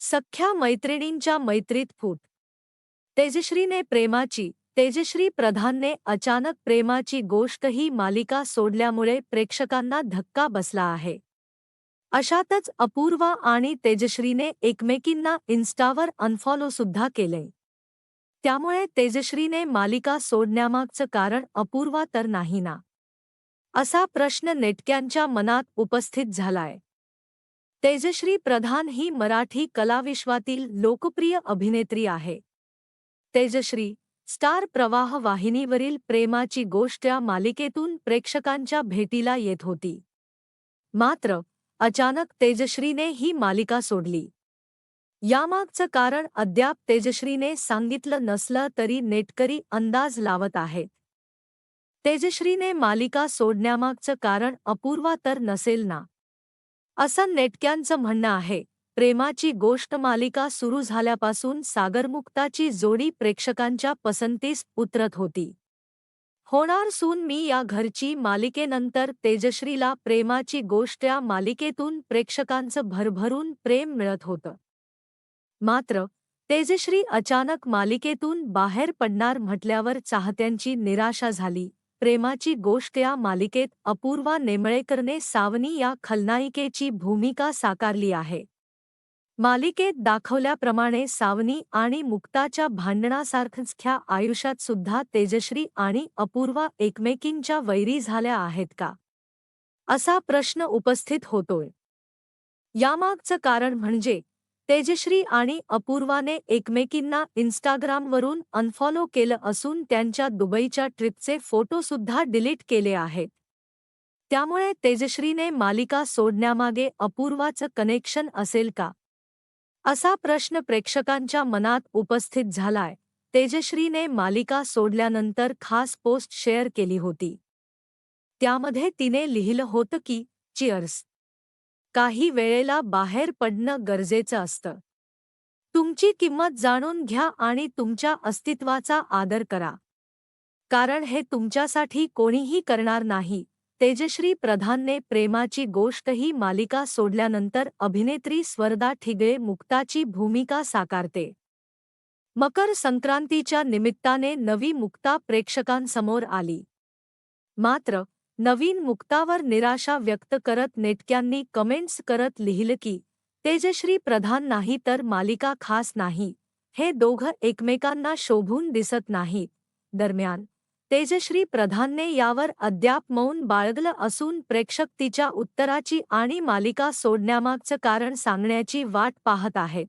सख्या मैत्रिणींच्या मैत्रीत फूट. तेजश्रीने प्रेमाची तेजश्री प्रधानने अचानक प्रेमाची गोष्ट ही मालिका सोडल्यामुळे प्रेक्षकांना धक्का बसला आहे. अशातच अपूर्वा आणि तेजश्रीने एकमेकींना इन्स्टावर अनफॉलो सुद्धा केले. त्यामुळे तेजश्रीने मालिका सोडण्यामागचं कारण अपूर्वा तर नाही ना? असा प्रश्न नेटक्यांच्या मनात उपस्थित झालाय. तेजश्री प्रधान ही मराठी कलाविश्वातील लोकप्रिय अभिनेत्री आहे. तेजश्री स्टार प्रवाह वाहिनीवरील प्रेमाची गोष्ट या मालिकेतून प्रेक्षकांच्या भेटीला येत होती. मात्र अचानक तेजश्रीने ही मालिका सोडली. यामागचं कारण अद्याप तेजश्रीने सांगितलं नसलं तरी नेटकरी अंदाज लावत आहेत. तेजश्रीने मालिका सोडण्यामागचं कारण अपूर्वा तर नसेल ना? असं नेटक्यांचं म्हणणं आहे. प्रेमाची गोष्ट मालिका सुरू झाल्यापासून सागरमुक्ताची जोडी प्रेक्षकांच्या पसंतीस उतरत होती. होणार सून मी या घरची मालिकेनंतर तेजश्रीला प्रेमाची गोष्ट या मालिकेतून प्रेक्षकांचं भरभरून प्रेम मिळत होतं. मात्र तेजश्री अचानक मालिकेतून बाहेर पडणार म्हटल्यावर चाहत्यांची निराशा झाली. प्रेमाची गोष्ट या मालिकेत अपूर्वा नेमळेकरने सावनी या खलनायिकेची भूमिका साकारली आहे. मालिकेत दाखवल्याप्रमाणे सावनी आणि मुक्ताच्या भांडणासारख्या आयुष्यात सुद्धा तेजश्री आणि अपूर्वा एकमेकींच्या वैरी झाल्या आहेत का? असा प्रश्न उपस्थित होतोय. यामागचं कारण म्हणजे तेजश्री आणि अपूर्वाने एकमेकींना इन्स्टाग्रामवरून अनफॉलो केलं असून त्यांच्या दुबईच्या ट्रिपचे फोटोसुद्धा डिलीट केले आहेत. त्यामुळे तेजश्रीने मालिका सोडण्यामागे अपूर्वाचं कनेक्शन असेल का? असा प्रश्न प्रेक्षकांच्या मनात उपस्थित झालाय. तेजश्रीने मालिका सोडल्यानंतर खास पोस्ट शेअर केली होती. त्यामध्ये तिने लिहिलं होतं की चिअर्स काही वेळेला बाहेर पडणं गरजेचं असतं. तुमची किंमत जाणून घ्या आणि तुमच्या अस्तित्वाचा आदर करा. कारण हे तुमच्यासाठी कोणीही करणार नाही. तेजश्री प्रधानने प्रेमाची गोष्ट ही मालिका सोडल्यानंतर अभिनेत्री स्वर्दा ठिगळे मुक्ताची भूमिका साकारते. मकर संक्रांतीच्या निमित्ताने नवी मुक्ता प्रेक्षकांसमोर आली. मात्र नवीन मुक्तावर निराशा व्यक्त करत नेटक्यांनी कमेंट्स करत लिहिलं की तेजश्री प्रधान नाही तर मालिका खास नाही. हे दोघं एकमेकांना शोभून दिसत नाहीत दरम्यान तेजश्री प्रधानने यावर अद्याप मौन बाळगलं असून प्रेक्षक तिच्या उत्तराची आणि मालिका सोडण्यामागचं कारण सांगण्याची वाट पाहत आहेत.